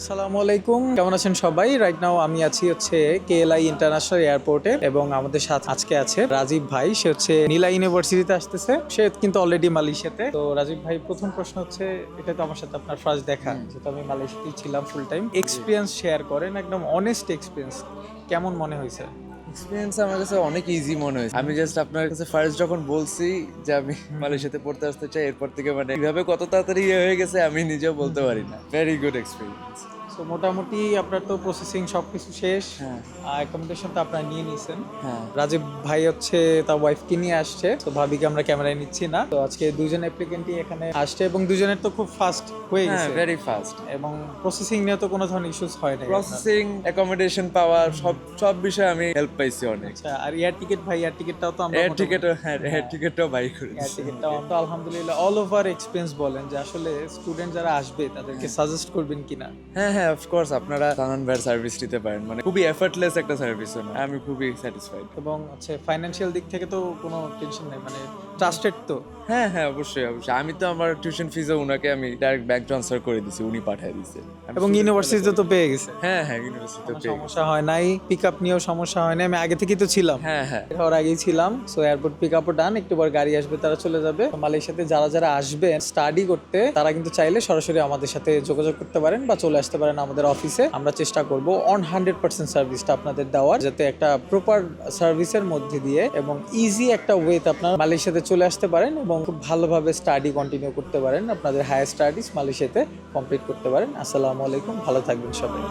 আসসালামু আলাইকুম। কেমন আছেন সবাই? রাইট নাও আমি আছি হচ্ছে কে কেএলআই ইন্টারন্যাশনাল এয়ারপোর্টে এবং আমাদের সাথে আজকে আছে রাজীব ভাই। সে হচ্ছে নীলা ইউনিভার্সিটিতে আসতেছে। সে কিন্তু অলরেডি মালয়েশিয়াতে। তো রাজীব ভাই প্রথম প্রশ্ন হচ্ছে এটা তো আমার সাথে আপনার ফার্স্ট দেখা। যেহেতু আমি মালয়েশিয়াতেই ছিলাম ফুল টাইম এক্সপিরিয়েন্স শেয়ার করেন একদম অনেস্ট এক্সপিরিয়েন্স কেমন মনে হয়েছে? এক্সপিরিয়েন্স আমার কাছে অনেক ইজি মনে হয়েছে। আমি জাস্ট আপনার কাছে ফার্স্ট যখন বলছি যে আমি মালয়েশিয়াতে পড়তে আসতে চাই, এরপর থেকে মানে কীভাবে কত তাড়াতাড়ি ইয়ে হয়ে গেছে আমি নিজেও বলতে পারি না। ভেরি গুড এক্সপিরিয়েন্স তো মোটামুটি আপনার তো প্রসেসিং সবকিছু শেষ। হ্যাঁ। অ্যাকোমোডেশন তো আপনারা নিয়ে নিয়েছেন হ্যাঁ। রাজীব ভাই হচ্ছে তার ওয়াইফকে নিয়ে আসছে। তো ভাবিকে আমরা ক্যামেরায় নিচ্ছি না। তো আজকে দুজন অ্যাপ্লিকেন্টই এখানে আসছে এবং দুজনের তো খুব ফাস্ট হয়ে হ্যাঁ গেছে। ভেরি ফাস্ট এবং প্রসেসিং নিয়ে তো কোনো ধরনের ইস্যুস হয় না প্রসেসিং অ্যাকোমোডেশন পাওয়া সব সব বিষয়ে আমি হেল্প পাইছি অনেক। আচ্ছা আর এয়ার টিকিট ভাই এয়ার টিকিটটাও তো আমরা এয়ার টিকিটও হ্যাঁ এয়ার টিকিটও বাই এয়ার করেছি। টিকিটটাও তো আলহামদুলিল্লাহ অল ওভার এক্সপিরিয়েন্স বলেন যে আসলে স্টুডেন্ট যারা আসবে তাদেরকে সাজেস্ট করবেন কিনা। হ্যাঁ হ্যাঁ অফকোর্স আপনারা সানন ভাইয়ের সার্ভিস নিতে পারেন। মানে খুবই এফর্টলেস একটা সার্ভিস আমি খুবই স্যাটিসফাইড এবং হচ্ছে ফাইন্যান্সিয়াল দিক থেকে তো কোনো টেনশন নেই। মানে ট্রাস্টেড তো? হ্যাঁ হ্যাঁ অবশ্যই অবশ্যই। আমি তো আমার টিউশন ফিজও উনাকে আমি ডাইরেক্ট ব্যাংক ট্রান্সফার করে দিছি উনি পাঠিয়ে দিছে। এবং ইউনিভার্সিটিতে তো পেয়ে গেছে। হ্যাঁ হ্যাঁ ইউনিভার্সিটিতে কোনো সমস্যা হয় নাই পিক আপ নিয়েও সমস্যা হয় নাই আমি আগে থেকেই তো ছিলাম। হ্যাঁ হ্যাঁ। হওয়ার আগেই ছিলাম সো এয়ারপোর্ট পিক আপও ডান একটু পর গাড়ি আসবে তারা চলে যাবে। মালয়েশিয়াতে যারা যারা আসবে স্টাডি করতে তারা কিন্তু চাইলে সরাসরি আমাদের সাথে যোগাযোগ করতে পারেন বা চলে আসতে পারেন আমাদের অফিসে আমরা চেষ্টা করব অন হান্ড্রেড পার্সেন্ট সার্ভিসটা আপনাদের দেওয়ার যাতে একটা প্রপার সার্ভিসের মধ্যে দিয়ে এবং ইজি একটা ওয়েতে আপনারা মালয়েশিয়াতে চলে আসতে পারেন এবং খুব ভালোভাবে স্টাডি কন্টিনিউ করতে পারেন। আপনাদের হায়ার স্টাডিজ মালয়েশিয়াতে কমপ্লিট করতে পারেন। আসসালামু আলাইকুম, ভালো থাকবেন সবাই।